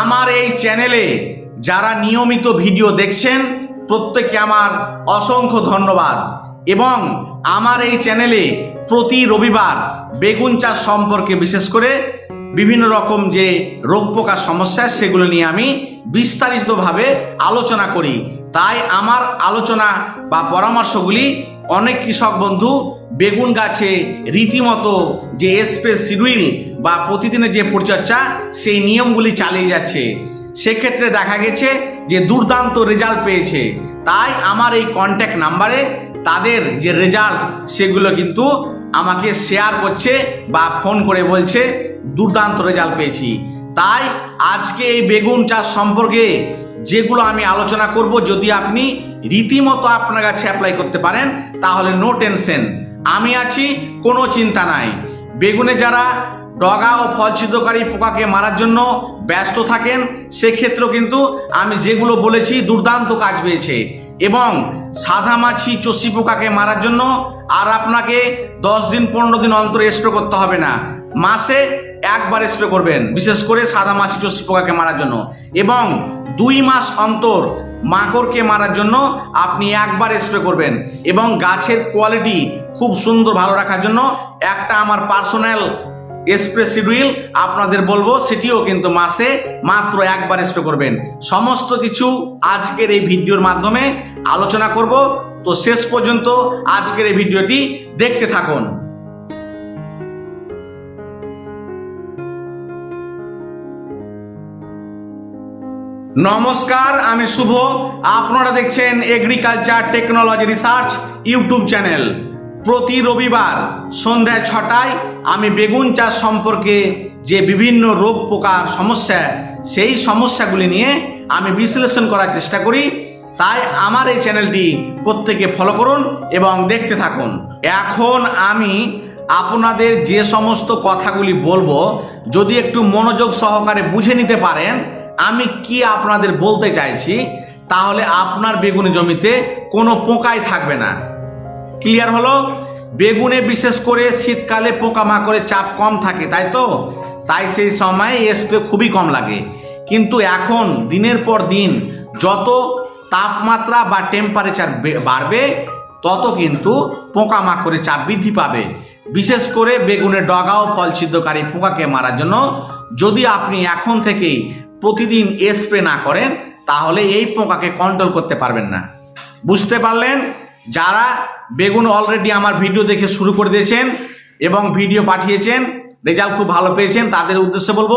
আমার এই চ্যানেলে যারা নিয়মিত ভিডিও দেখছেন প্রত্যেকে আমার অসংখ্য ধন্যবাদ। এবং আমার এই চ্যানেলে প্রতি রবিবার বেগুন চাষ সম্পর্কে বিশেষ করে বিভিন্ন রকম যে রোগ পোকার সমস্যা, সেগুলো নিয়ে আমি বিস্তারিতভাবে আলোচনা করি। তাই আমার আলোচনা বা পরামর্শগুলি অনেক কৃষক বন্ধু বেগুন গাছে রীতিমতো যে স্প্রে শিডিউল বা প্রতিদিনের যে পরিচর্যা, সেই নিয়মগুলি চালিয়ে যাচ্ছে। সেক্ষেত্রে দেখা গেছে যে দুর্দান্ত রেজাল্ট পেয়েছে। তাই আমার এই কন্ট্যাক্ট নাম্বারে তাদের যে রেজাল্ট সেগুলো কিন্তু আমাকে শেয়ার করছে বা ফোন করে বলছে, দুর্দান্ত রেজাল্ট পেয়েছি। তাই আজকে এই বেগুন চাষ সম্পর্কে যেগুলো আমি আলোচনা করব, যদি আপনি রীতিমতো আপনার কাছে অ্যাপ্লাই করতে পারেন, তাহলে নো টেনশন আমি আছি, কোনো চিন্তা নাই। বেগুনে যারা ডগা ও ফল ছিদ্রকারী পোকাকে মারার জন্য ব্যস্ত থাকেন, সেক্ষেত্রেও কিন্তু আমি যেগুলো বলেছি দুর্দান্ত কাজ পেয়েছে। এবং সাদা মাছি চষি পোকাকে মারার জন্য আর আপনাকে দশ দিন, পনেরো দিন অন্তর স্প্রে করতে হবে না। মাসে একবার স্প্রে করবেন, বিশেষ করে সাদা মাছি চষি পোকাকে মারার জন্য। এবং দুই মাস অন্তর মাকড়কে মারার জন্য আপনি একবার স্প্রে করবেন। এবং গাছের কোয়ালিটি খুব সুন্দর ভালো রাখার জন্য একটা আমার পার্সোনাল স্প্রে শিডিউল আপনাদের বলব, সেটিও কিন্তু মাসে মাত্র একবার স্প্রে করবেন। সমস্ত কিছু আজকের এই ভিডিওর মাধ্যমে আলোচনা করব। তো শেষ পর্যন্ত আজকের এই ভিডিওটি দেখতে থাকুন। নমস্কার, আমি শুভ। আপনারা দেখছেন agriculture technology research YouTube channel. প্রতি রবিবার সন্ধ্যায় ছটায় আমি বেগুন চাষ সম্পর্কে যে বিভিন্ন রোগ পোকার সমস্যা, সেই সমস্যাগুলি নিয়ে আমি বিশ্লেষণ করার চেষ্টা করি। তাই আমার এই চ্যানেলটি প্রত্যেকে ফলো করুন এবং দেখতে থাকুন। এখন আমি আপনাদের যে সমস্ত কথাগুলি বলব, যদি একটু মনোযোগ সহকারে বুঝে নিতে পারেন, আমি কি আপনাদের বলতে চাইছি, তাহলে আপনার বেগুনি জমিতে কোনো পোকাই থাকবে না। ক্লিয়ার হলো? বেগুনে বিশেষ করে শীতকালে পোকামাকড়ের চাপ কম থাকে, তাই তো? তাই সেই সময় স্প্রে খুবই কম লাগে। কিন্তু এখন, দিনের পর দিন, যত তাপমাত্রা বা টেম্পারেচার বাড়বে, তত কিন্তু পোকামাকড়ের চাপ বৃদ্ধি পাবে। বিশেষ করে বেগুনের ডগা ও ফল ছিদ্রকারী পোকাকে মারার জন্য যদি আপনি এখন থেকেই প্রতিদিন স্প্রে না করেন, তাহলে এই পোকাকে কন্ট্রোল করতে পারবেন না। বুঝতে পারলেন? যারা বেগুন অলরেডি আমার ভিডিও দেখে শুরু করে দিয়েছেন এবং ভিডিও পাঠিয়েছেন রেজাল্ট খুব ভালো পেয়েছেন, তাদের উদ্দেশ্যে বলব,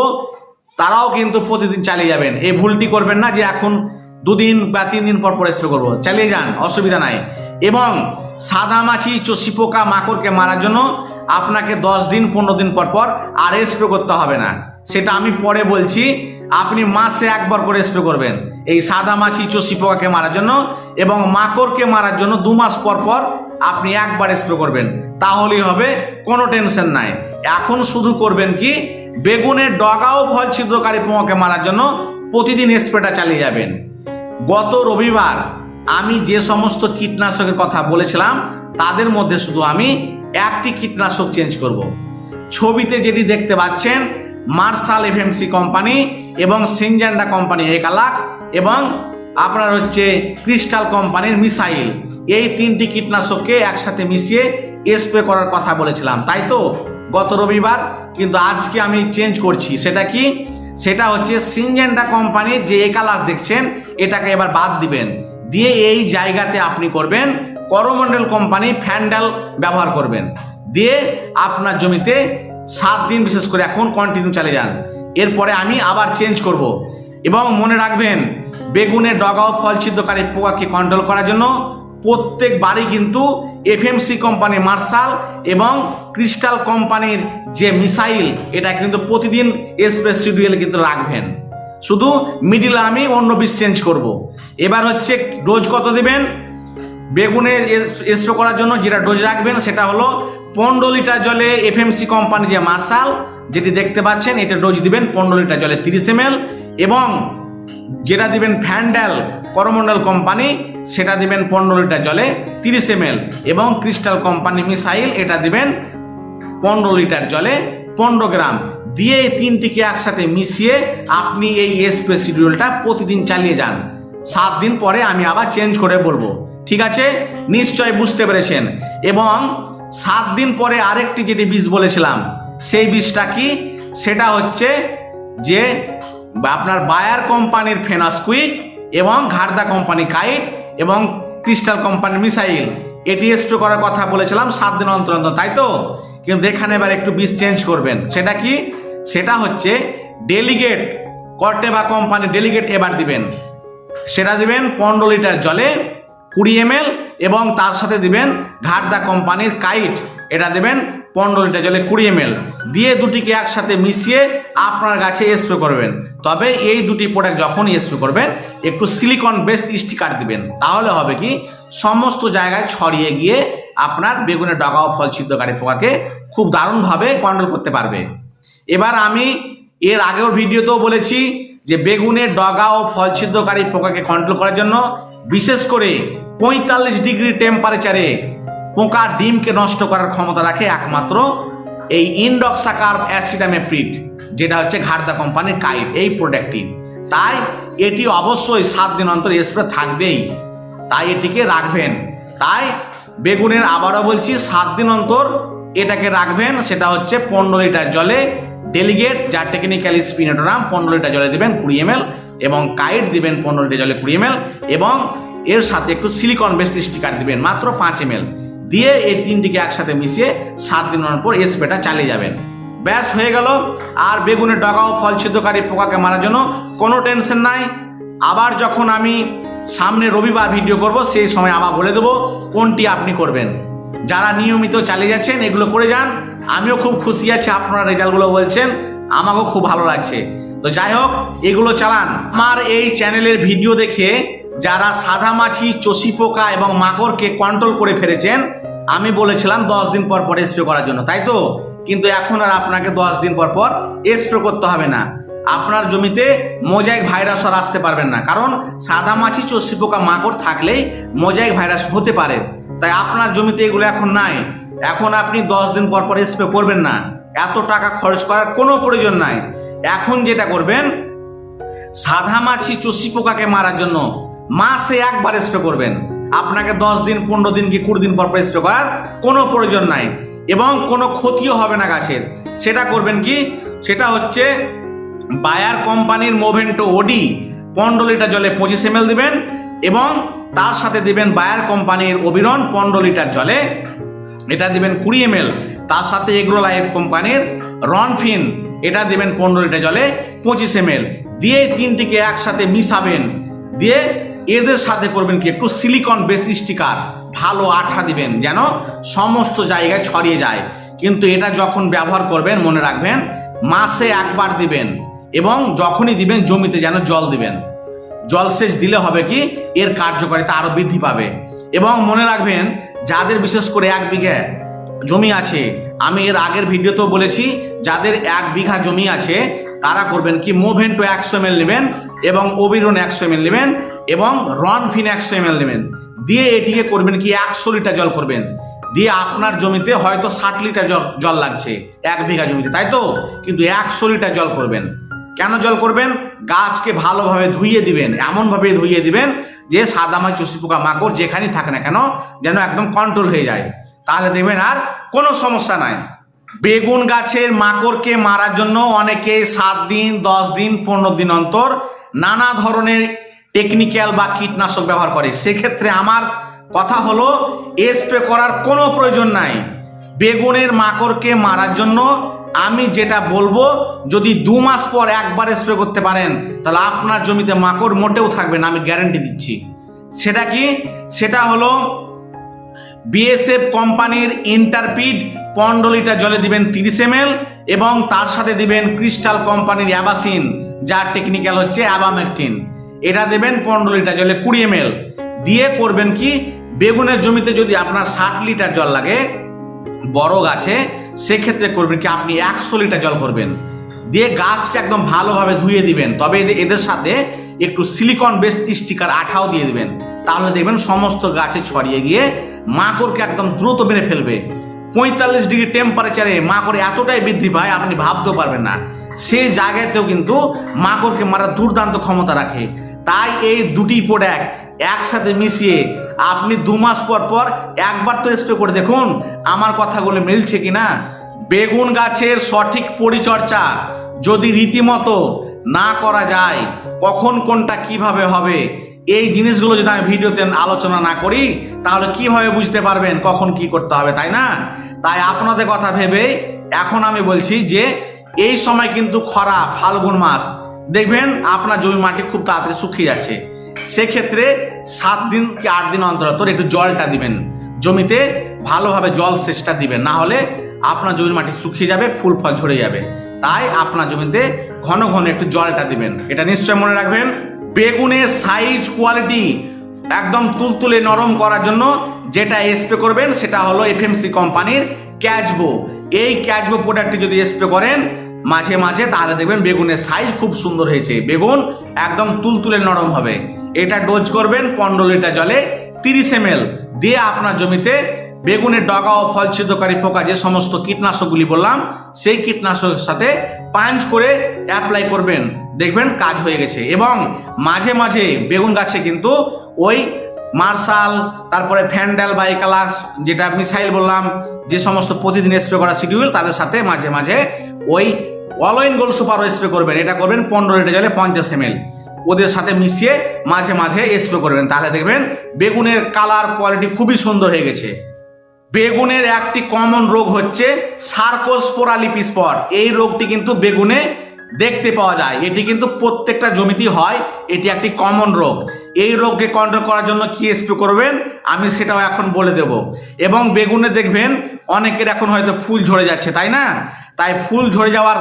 তারাও কিন্তু প্রতিদিন চালিয়ে যাবেন। এই ভুলটি করবেন না যে এখন দুদিন বা তিন দিন পর পর স্প্রে করব। চালিয়ে যান, অসুবিধা নাই। এবং সাদা মাছি, চষি পোকা, মাকড়কে মারার জন্য আপনাকে দশ দিন, পনেরো দিন পর পর আর স্প্রে করতে হবে না। সেটা আমি পরে বলছি। আপনি মাসে একবার করে স্প্রে করবেন। এই সাদা মাছি, চষি পোকাকে মারার জন্য এবং মাকড়কে মারার জন্য দু মাস পর পর আপনি একবার স্প্রে করবেন। তাহলেই হবে, কোনো টেনশন নাই। এখন শুধু করবেন কি, বেগুনের ডগাও ফল ছিদ্রকারী পোকাকে মারার জন্য প্রতিদিন স্প্রেটা চালিয়ে যাবেন। গত রবিবার আমি যে সমস্ত কীটনাশকের কথা বলেছিলাম, তাদের মধ্যে শুধু আমি একটি কীটনাশক চেঞ্জ করব। ছবিতে যেটি দেখতে পাচ্ছেন মার্শাল এফএমসি কোম্পানি এবং সিনজান্ডা কোম্পানি একালাক্স এবং আপনার হচ্ছে ক্রিস্টাল কোম্পানির মিসাইল এই তিনটি কীটনাশককে একসাথে মিশিয়ে স্প্রে করার কথা বলেছিলাম। তাই তো? গত রবিবার, কিন্তু আজকে আমি চেঞ্জ করছি। সেটা কি? সেটা হচ্ছে সিনজেন্ডা কোম্পানির যে একালাস দেখছেন, এটাকে এবার বাদ দিবেন। দিয়ে এই জায়গাতে আপনি করবেন করমন্ডল কোম্পানি ফ্যান্ডাল ব্যবহার করবেন। দিয়ে আপনার জমিতে সাত দিন বিশেষ করে এখন কন্টিনিউ চালিয়ে যান। এরপরে আমি আবার চেঞ্জ করব। এবং মনে রাখবেন, বেগুনে ডগাও ফল ছিদ্রকারী পোকাকে কন্ট্রোল করার জন্য প্রত্যেক বাড়ি কিন্তু এফএমসি কোম্পানি মার্শাল এবং ক্রিস্টাল কোম্পানির যে মিসাইল এটা কিন্তু প্রতিদিন স্প্রে শিডিউলে কিন্তু রাখবেন। শুধু মিডিলে আমি অন্য বিষ চেঞ্জ করব। এবার হচ্ছে ডোজ কত দেবেন? বেগুনে স্প্রে করার জন্য যেটা ডোজ রাখবেন, সেটা হলো পনেরো লিটার জলে এফ এফএমসি কোম্পানি যে মার্শাল যেটি দেখতে পাচ্ছেন, এটা ডোজ দিবেন পনেরো লিটার জলে তিরিশ এম এবং যেটা দিবেন ফ্যান্ডাল করমন্ডল কোম্পানি সেটা দিবেন পনেরো লিটার জলে তিরিশ এম এবং ক্রিস্টাল কোম্পানি মিসাইল এটা দিবেন পনেরো লিটার জলে পনেরো গ্রাম। দিয়ে এই তিনটিকে একসাথে মিশিয়ে আপনি এই স্প্রে শিডিউলটা প্রতিদিন চালিয়ে যান। সাত দিন পরে আমি আবার চেঞ্জ করে বলব। ঠিক আছে? নিশ্চয় বুঝতে পেরেছেন। এবং সাত দিন পরে আরেকটি যেটি বীজ বলেছিলাম, সেই বীজটা কি? সেটা হচ্ছে যে আপনার বায়ার কোম্পানির ফেনাসকুইক এবং ঘাড়দা কোম্পানি কাইট এবং ক্রিস্টাল কোম্পানির মিসাইল। এটি স্প্রে করার কথা বলেছিলাম সাত দিন অন্তর অন্তর, তাই তো? কিন্তু এখানে এবার একটু বীজ চেঞ্জ করবেন। সেটা কি? সেটা হচ্ছে ডেলিগেট কর্টেবা কোম্পানি ডেলিগেট এবার দিবেন। সেটা দিবেন পনেরো লিটার জলে কুড়ি এম এবং তার সাথে দিবেন ঘাটদা কোম্পানির কাইট। এটা দেবেন পনেরো লিটার জলে কুড়ি এম দিয়ে দুটিকে একসাথে মিশিয়ে আপনার গাছে স্প্রে করবেন। তবে এই দুটি প্রোডাক্ট যখনই স্প্রে করবেন, একটু সিলিকন বেস্ট স্টিকার দিবেন। তাহলে হবে কি, সমস্ত জায়গায় ছড়িয়ে গিয়ে আপনার বেগুনের ডগা ও ফল ছিদ্রকারী পোকাকে খুব দারুণভাবে কন্ট্রোল করতে পারবে। এবার আমি এর আগেও ভিডিওতেও বলেছি যে বেগুনের ডগা ও ফল ছিদ্রকারী পোকাকে কন্ট্রোল করার জন্য বিশেষ করে পঁয়তাল্লিশ ডিগ্রি টেম্পারেচারে পোকা ডিমকে নষ্ট করার ক্ষমতা রাখে একমাত্র এই ইনডক্সাকার অ্যাসিডামেপ্রিড যেটা হচ্ছে ঘাটদা কোম্পানির কাইট এই প্রোডাক্টটি তাই এটি অবশ্যই সাত দিন অন্তর স্প্রে থাকবেই। তাই এটিকে রাখবেন। তাই বেগুনের আবারও বলছি, সাত দিন অন্তর এটাকে রাখবেন, সেটা হচ্ছে পনেরো লিটার জলে ডেলিগেট যার টেকনিক্যাল স্পিনেটোরাম পনেরো লিটার জলে দেবেন কুড়ি এম এবং কাইট দিবেন পনেরো লিটার জলে কুড়ি এম এবং এর সাথে একটু সিলিকন বেস স্টিকার দিবেন মাত্র পাঁচ এম দিয়ে এই তিনটিকে একসাথে মিশিয়ে সাত দিন পর স্প্রেটা চালিয়ে যাবেন। ব্যাস, হয়ে গেল। আর বেগুনের ডগা ও ফল ছিদ্রকারী পোকাকে মারার জন্য কোনো টেনশন নাই। আবার যখন আমি সামনে রবিবার ভিডিও করব, সেই সময় আবার বলে দেবো কোনটি আপনি করবেন। যারা নিয়মিত চালিয়ে যাচ্ছেন, এগুলো করে যান। আমিও খুব খুশি আছি, আপনারা রেজাল্টগুলো বলছেন, আমাকেও খুব ভালো লাগছে। তো যাই হোক, এগুলো চালান। আমার এই চ্যানেলের ভিডিও দেখে যারা সাদা মাছি চষি পোকা এবং মাকড়কে কন্ট্রোল করে ফেলেছেন, আমি বলেছিলাম দশ দিন পর পর স্প্রে করার জন্য, তাই তো? কিন্তু এখন আর আপনাকে দশ দিন পর পর স্প্রে করতে হবে না। আপনার জমিতে মোজাইক ভাইরাস আর আসতে পারবেন না, কারণ সাদা মাছি চষি পোকা, মাকড় থাকলেই মোজাইক ভাইরাস হতে পারে। তাই আপনার জমিতে এগুলো এখন নাই। এখন আপনি দশ দিন পর পর স্প্রে করবেন না। এত টাকা খরচ করার কোনো প্রয়োজন নাই। এখন যেটা করবেন সাদা মাছি চষি পোকাকে মারার জন্য মাসে একবার স্প্রে করবেন। আপনাকে দশ দিন, পনেরো দিন কি কুড়ি দিন পর পর স্প্রে করার কোনো প্রয়োজন নাই। এবং কোনো ক্ষতিও হবে না গাছের। সেটা করবেন কি? সেটা হচ্ছে বায়ার কোম্পানির মোভেন্টো ওডি পনেরো লিটার জলে পঁচিশ এম দিবেন এবং তার সাথে দিবেন বায়ার কোম্পানির অবিরন পনেরো লিটার জলে এটা দিবেন কুড়ি এম তার সাথে এগ্রো লাইফ কোম্পানির রনফিন, এটা দেবেন পনেরো লিটার জলে পঁচিশ এম দিয়ে তিনটিকে একসাথে মিশাবেন, দিয়ে এদের সাথে করবেন কি, একটু সিলিকন বেস স্টিকার, ভালো আঠা দিবেন, যেন সমস্ত জায়গায় ছড়িয়ে যায়। কিন্তু এটা যখন ব্যবহার করবেন, মনে রাখবেন, মাসে একবার দিবেন এবং যখনই দিবেন, জমিতে যেন জল দিবেন। জলসেচ দিলে হবে কি, এর কার্যকারিতা আরও বৃদ্ধি পাবে। এবং মনে রাখবেন, যাদের বিশেষ করে এক বিঘা জমি আছে, আমি এর আগের ভিডিওতেও বলেছি, যাদের এক বিঘা জমি আছে, তারা করবেন কি? মোভেন্টো একশো এম নেবেন এবং ওবিরন একশো এম নেবেন এবং রনফিন একশো এম নেবেন। দিয়ে এটিকে করবেন কি? একশো লিটার জল করবেন। দিয়ে আপনার জমিতে হয়তো ষাট লিটার জল জল লাগছে এক বিঘা জমিতে, তাই তো? কিন্তু একশো লিটার জল করবেন। কেন জল করবেন? গাছকে ভালোভাবে ধুইয়ে দিবেন, এমনভাবে ধুইয়ে দিবেন যে সাদামাই চষি পোকা মাকড় যেখানেই থাকে না কেন, যেন একদম কন্ট্রোল হয়ে যায়। তাহলে দেখবেন আর কোনো সমস্যা নাই। বেগুন গাছের মাকড়কে মারার জন্য অনেকে সাত দিন, দশ দিন, পনেরো দিন অন্তর নানা ধরনের টেকনিক্যাল বা কীটনাশক ব্যবহার করে। সেক্ষেত্রে আমার কথা হলো স্প্রে করার কোনো প্রয়োজন নাই। বেগুনের মাকড়কে মারার জন্য আমি যেটা বলব, যদি দু মাস পর একবার স্প্রে করতে পারেন, তাহলে আপনার জমিতে মাকড় মোটেও থাকবে না, আমি গ্যারেন্টি দিচ্ছি। সেটা কি? সেটা হলো বিএসএফ কোম্পানির ইন্টারপিড পনেরো লিটার জলে দিবেন তিরিশ এম এবং তার সাথে দিবেন ক্রিস্টাল কোম্পানির অ্যাবাসিন যার টেকনিক্যাল হচ্ছে অ্যাবামেকটিন এটা দেবেন পনেরো লিটার জলে কুড়ি এম দিয়ে করবেন কি? বেগুনের জমিতে যদি আপনার ষাট লিটার জল লাগে, বড় গাছে সেক্ষেত্রে করবেন কি, আপনি একশো লিটার জল করবেন। দিয়ে গাছকে একদম ভালোভাবে ধুয়ে দিবেন। তবে এদের সাথে একটু সিলিকন বেস স্টিকার আঠাও দিয়ে দিবেন। তাহলে দেখবেন সমস্ত গাছে ছড়িয়ে গিয়ে মাকড়কে একদম দ্রুত মেরে ফেলবে। পঁয়তাল্লিশ ডিগ্রি টেম্পারেচারে মাকড় এতটাই বৃদ্ধি পায়, আপনি ভাবতেও পারবেন না। সেই জায়গাতেও কিন্তু মাকড়কে মারার দুর্দান্ত ক্ষমতা রাখে। তাই এই দুটি প্রোডাক্ট একসাথে মিশিয়ে আপনি দু মাস পর পর একবার তো স্প্রে করে দেখুন, আমার কথাগুলো মিলছে কি না বেগুন গাছের সঠিক পরিচর্যা যদি রীতিমতো না করা যায়, কখন কোনটা কীভাবে হবে, এই জিনিসগুলো যদি আমি ভিডিওতে আলোচনা না করি, তাহলে কীভাবে বুঝতে পারবেন কখন কি করতে হবে, তাই না? তাই আপনাদের কথা ভেবে এখন আমি বলছি যে, এই সময় কিন্তু খরা, ফাল্গুন মাস, দেখবেন আপনার জমি মাটি খুব তাড়াতাড়ি শুকিয়ে যাচ্ছে। সেক্ষেত্রে সাত দিন কি আট দিন অন্তর অন্তর একটু জলটা দিবেন। জমিতে ভালোভাবে জল সেচটা দিবেন। না হলে আপনার জমির মাটি শুকিয়ে যাবে, ফুল ফল ঝরে যাবে। তাই আপনার জমিতে ঘন ঘন একটু জলটা দিবেন। এটা নিশ্চয় মনে রাখবেন। বেগুনের সাইজ কোয়ালিটি একদম তুলতুলে নরম করার জন্য যেটা স্প্রে করবেন সেটা হলো এফএমসি কোম্পানির ক্যাচবো এই ক্যাচবো প্রোডাক্টটি যদি স্প্রে করেন মাঝে মাঝে তাহলে দেখবেন বেগুনের সাইজ খুব সুন্দর হয়েছে। বেগুন একদম তুলতুলে নরম হবে। এটা ডোজ করবেন, পনেরো লিটার জলে তিরিশ এম দিয়ে আপনার জমিতে বেগুনের ডগা ও ফল ছিদ্রকারী পোকা যে সমস্ত কীটনাশকগুলি বললাম, সেই কীটনাশকের সাথে পাঞ্চ করে অ্যাপ্লাই করবেন। দেখবেন কাজ হয়ে গেছে। এবং মাঝে মাঝে বেগুন গাছে কিন্তু ওই মার্শাল, তারপরে ফ্যান্ডেল বা একালাস যেটা মিসাইল বললাম, যে সমস্ত প্রতিদিন স্প্রে করা শিডিউল, তাদের সাথে মাঝে মাঝে ওই অলইন গোল সুপারও স্প্রে করবেন। এটা করবেন পনেরো লিটার জলে পঞ্চাশ এম ওদের সাথে মিশিয়ে মাঝে মাঝে স্প্রে করবেন তাহলে দেখবেন বেগুনের কালার কোয়ালিটি খুবই সুন্দর হয়ে গেছে। বেগুনের একটি কমন রোগ হচ্ছে সার্কোস্পোরালিপি স্পট এই রোগটি কিন্তু বেগুনে দেখতে পাওয়া যায়। এটি কিন্তু প্রত্যেকটা জমিতেই হয়। এটি একটি কমন রোগ। এই রোগকে কন্ট্রোল করার জন্য কি স্প্রে করবেন? আমি সেটাও এখন বলে দেব। এবং বেগুনে দেখবেন অনেকের এখন হয়তো ফুল ঝরে যাচ্ছে, তাই না? তাই ফুল ঝরে যাওয়ার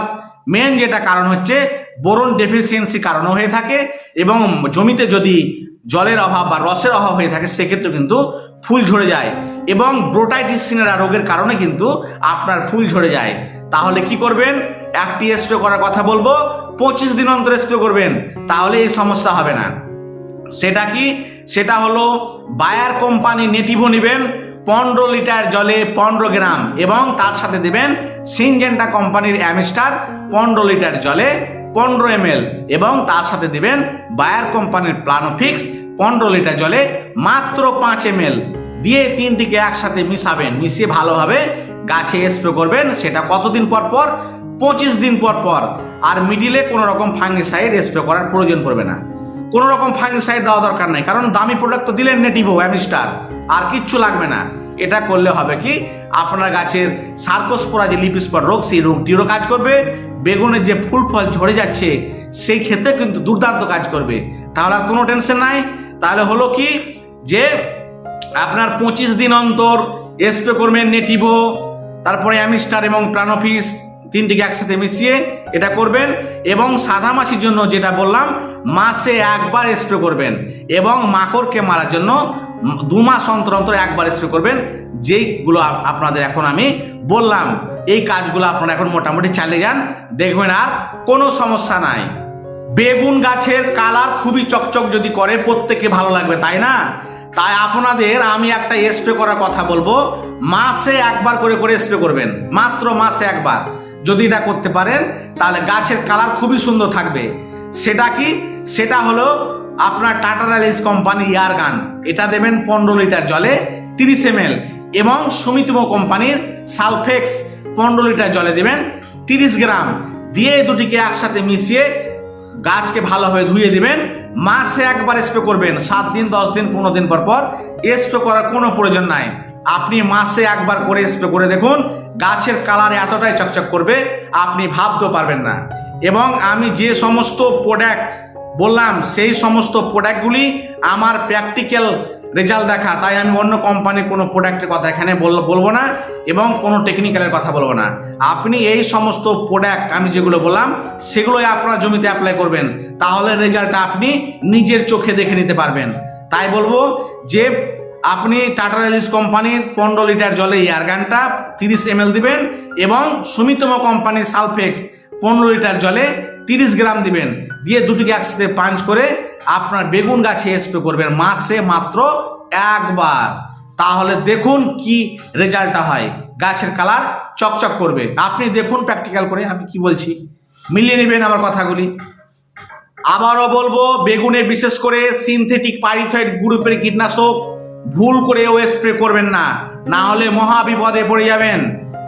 মেন যেটা কারণ হচ্ছে বোরন ডেফিসিয়েন্সি কারণও হয়ে থাকে এবং জমিতে যদি জলের অভাব বা রসের অভাব হয়ে থাকে সেক্ষেত্রে কিন্তু ফুল ঝরে যায় এবং ব্রোটাইটিস সিনেরা রোগের কারণে কিন্তু আপনার ফুল ঝরে যায়। তাহলে কি করবেন? একটি স্প্রে করার কথা বলব, পঁচিশ দিন অন্তর স্প্রে করবেন, তাহলে এই সমস্যা হবে না। সেটা কি? সেটা হলো বায়ার কোম্পানি নেটিভো নেবেন পনেরো লিটার জলে পনেরো গ্রাম এবং তার সাথে দেবেন সিনজেন্টা কোম্পানির অ্যামিস্টার পনেরো লিটার জলে পনেরো এম এবং তার সাথে দেবেন বায়ার কোম্পানির প্লানোফিক্স পনেরো লিটার জলে মাত্র পাঁচ এম দিয়ে তিনটিকে একসাথে মিশাবেন, মিশিয়ে ভালোভাবে গাছে স্প্রে করবেন, সেটা কতদিন পর পর? পঁচিশ দিন পর পর। আর মিডিলে কোনো রকম ফাঙ্গিসাইড স্প্রে করার প্রয়োজন পড়বে না। কোনো রকম ফাঙ্গিসাইড দেওয়া দরকার নেই। কারণ দামি প্রোডাক্ট তো দিলেন নেটিভো অ্যামিস্টার আর কিচ্ছু লাগবে না। এটা করলে হবে কি? আপনার গাছের সার্কোস্পোরা যে লিপিস্পট রোগ সেই রোগটিরও কাজ করবে। বেগুনের যে ফুল ফল ঝরে যাচ্ছে, সেই ক্ষেত্রে কিন্তু দুর্দান্ত কাজ করবে। তাহলে আর কোনো টেনশন নাই। তাহলে হলো কি? যে আপনার পঁচিশ দিন অন্তর স্প্রে করবেন নেটিভো তারপরে অ্যামিস্টার এবং প্রাণফিস তিনটিকে একসাথে মিশিয়ে এটা করবেন এবং সাদা মাছির জন্য যেটা বললাম মাসে একবার স্প্রে করবেন এবং মাকড়কে মারার জন্য দু মাস অন্তর অন্তর একবার স্প্রে করবেন। যেইগুলো আপনাদের এখন আমি বললাম, এই কাজগুলো আপনারা এখন মোটামুটি চালিয়ে যান। দেখবেন আর কোনো সমস্যা নাই। বেগুন গাছের কালার খুবই চকচক যদি করে প্রত্যেকে ভালো লাগবে, তাই না? তাই আপনাদের আমি একটা স্প্রে করার কথা বলব মাসে একবার করে করে স্প্রে করবেন, মাত্র মাসে একবার। যদি এটা করতে পারেন, তাহলে গাছের কালার খুবই সুন্দর থাকবে। সেটা কি? সেটা হলো আপনার টাটা র্যালিস কোম্পানি ইয়ার গান। এটা দেবেন পনেরো লিটার জলে তিরিশ এম এবং সুমিতম কোম্পানির সালফেক্স পনেরো লিটার জলে দেবেন তিরিশ গ্রাম। দিয়ে দুটিকে একসাথে মিশিয়ে গাছকে ভালোভাবে ধুয়ে দিবেন। মাসে একবার স্প্রে করবেন, সাত দিন, দশ দিন, পনেরো দিন পর পর। স্প্রে করার কোনো প্রয়োজন নাই। আপনি মাসে একবার করে স্প্রে করে দেখুন, গাছের কালার এতটাই চকচক করবে, আপনি ভাবতেও পারবেন না। এবং আমি যে সমস্ত প্রোডাক্ট বললাম, সেই সমস্ত প্রোডাক্টগুলি আমার প্র্যাকটিক্যাল রেজাল্ট দেখা, তাই আমি অন্য কোম্পানির কোনো প্রোডাক্টের কথা এখানে বল- বলব না এবং কোনো টেকনিক্যালের কথা বলব না। আপনি এই সমস্ত প্রোডাক্ট আমি যেগুলো বললাম, সেগুলোই আপনার জমিতে অ্যাপ্লাই করবেন, তাহলে রেজাল্টটা আপনি নিজের চোখে দেখে নিতে পারবেন। তাই বলব যে আপনি টাটা রেলিস কোম্পানির পনেরো লিটার জলে এয়ারগানটা তিরিশ এম দিবেন এবং সুমিতম কোম্পানির সালফেক্স পনেরো লিটার জলে তিরিশ গ্রাম দিবেন। দিয়ে দুটিকে একসাথে পাঞ্চ করে আপনার বেগুন গাছে স্প্রে করবেন মাসে মাত্র একবার। তাহলে দেখুন কি রেজাল্টটা হয়। গাছের কালার চকচক করবে। আপনি দেখুন প্র্যাকটিক্যাল করে, আমি কি বলছি? মিলিয়ে নেবেন আমার কথাগুলি। আবারও বলব, বেগুনে বিশেষ করে সিনথেটিক পাইরিথয়েড গ্রুপের কীটনাশক ভুল করেও স্প্রে করবেন না। না হলে মহা বিপদে পড়ে যাবেন।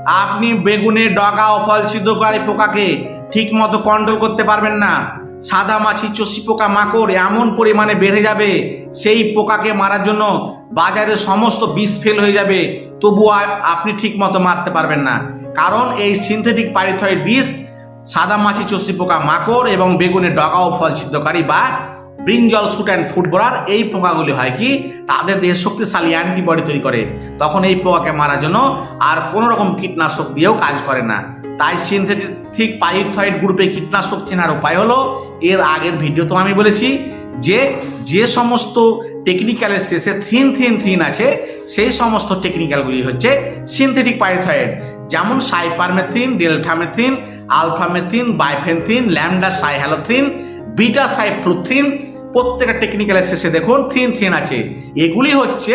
আপনি বেগুনের ডগা ও ফল ছিদ্রকারী পোকাকে ঠিক মতো কন্ট্রোল করতে পারবেন না। সাদা মাছি, চষি পোকা, মাকড় এমন পরিমাণে বেড়ে যাবে, সেই পোকাকে মারার জন্য বাজারে সমস্ত বিষ ফেল হয়ে যাবে। তবুও আপনি ঠিক মতো মারতে পারবেন না। কারণ এই সিনথেটিক পাইরিথয়েড বিষ সাদা মাছি, চষি পোকা, মাকড় এবং বেগুনের ডগা ও ফল ছিদ্রকারী বা ব্রিঞ্জল শুট অ্যান্ড ফুটবলার এই পোকাগুলি হয় কি? তাদের দেহে শক্তিশালী অ্যান্টিবডি তৈরি করে। তখন এই পোকাকে মারার জন্য আর কোনো রকম কীটনাশক দিয়েও কাজ করে না। তাই সিনথেটিক পাইথয়েড গ্রুপে কীটনাশক চেনার উপায় হলো, এর আগের ভিডিও তো আমি বলেছি যে যে সমস্ত টেকনিক্যালের শেষে থিন থিন থিন আছে, সেই সমস্ত টেকনিক্যালগুলি হচ্ছে সিনথেটিক পাইথয়েড যেমন cypermethrin, deltamethrin, alphamethrin, bifenthrin, lambda cyhalothrin, beta cyfluthrin প্রত্যেকটা টেকনিক্যালের শেষে দেখুন, থিন থিন আছে। এগুলি হচ্ছে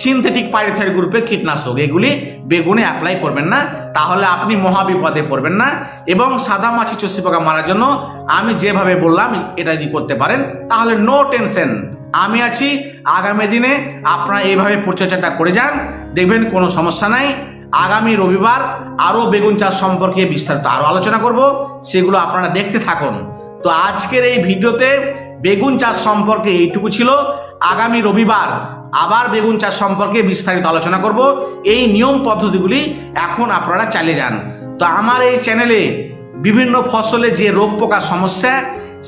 সিনথেটিক পাইরিথয়েড গ্রুপের কীটনাশক। এগুলি বেগুনে অ্যাপ্লাই করবেন না, তাহলে আপনি মহাবিপদে পড়বেন না। এবং সাদা মাছি চষি পোকা মারার জন্য আমি যেভাবে বললাম, এটা যদি করতে পারেন, তাহলে নো টেনশন আমি আছি, আগামী দিনে আপনারা এইভাবে পরিচর্যাটা করে যান, দেখবেন কোনো সমস্যা নাই। আগামী রবিবার আরও বেগুন চাষ সম্পর্কে বিস্তারিত আরও আলোচনা করব, সেগুলো আপনারা দেখতে থাকুন। তো আজকের এই ভিডিওতে বেগুন চাষ সম্পর্কে এইটুকু ছিল। আগামী রবিবার আবার বেগুন চাষ সম্পর্কে বিস্তারিত আলোচনা করব। এই নিয়ম পদ্ধতিগুলি এখন আপনারা চালিয়ে যান। তো আমার এই চ্যানেলে বিভিন্ন ফসলে যে রোগ পোকা সমস্যা,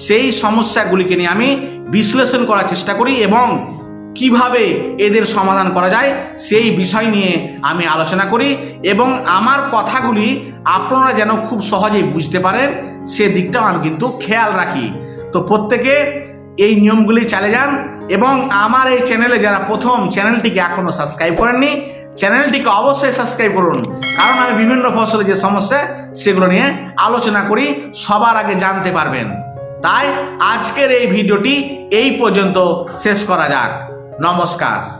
সেই সমস্যাগুলিকে নিয়ে আমি বিশ্লেষণ করার চেষ্টা করি এবং কীভাবে এদের সমাধান করা যায়, সেই বিষয় নিয়ে আমি আলোচনা করি এবং আমার কথাগুলি আপনারা যেন খুব সহজেই বুঝতে পারেন, সে দিকটাও আমি কিন্তু খেয়াল রাখি। তো প্রত্যেকে এই নিয়মগুলি চালিয়ে যান এবং আমার এই চ্যানেলে যারা প্রথম চ্যানেলটিকে এখনও সাবস্ক্রাইব করেননি, চ্যানেলটিকে অবশ্যই সাবস্ক্রাইব করুন। কারণ আমি বিভিন্ন ফসলের যে সমস্যা, সেগুলো নিয়ে আলোচনা করি, সবার আগে জানতে পারবেন। তাই আজকের এই ভিডিওটি এই পর্যন্ত শেষ করা যাক। নমস্কার।